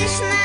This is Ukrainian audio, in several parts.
лиш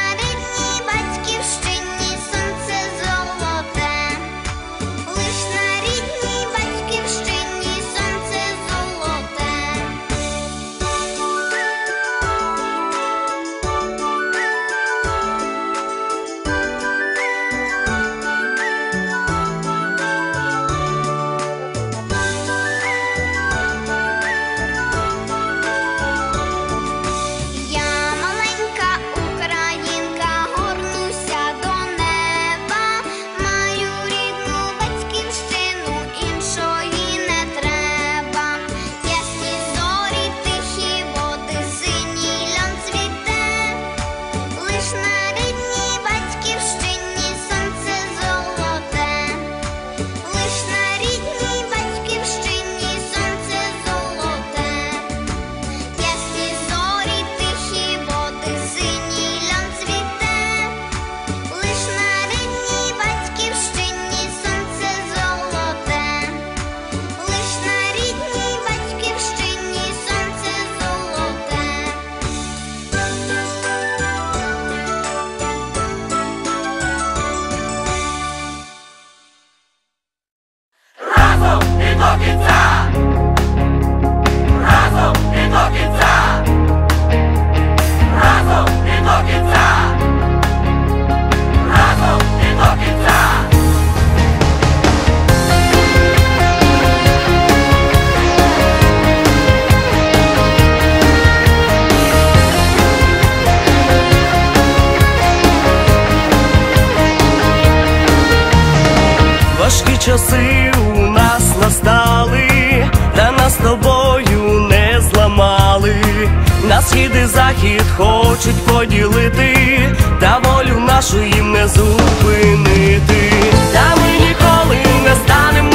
часи у нас настали, та нас тобою не зламали. На схід і захід хочуть поділити, та волю нашу їм не зупинити. Та ми ніколи не станем на коліна.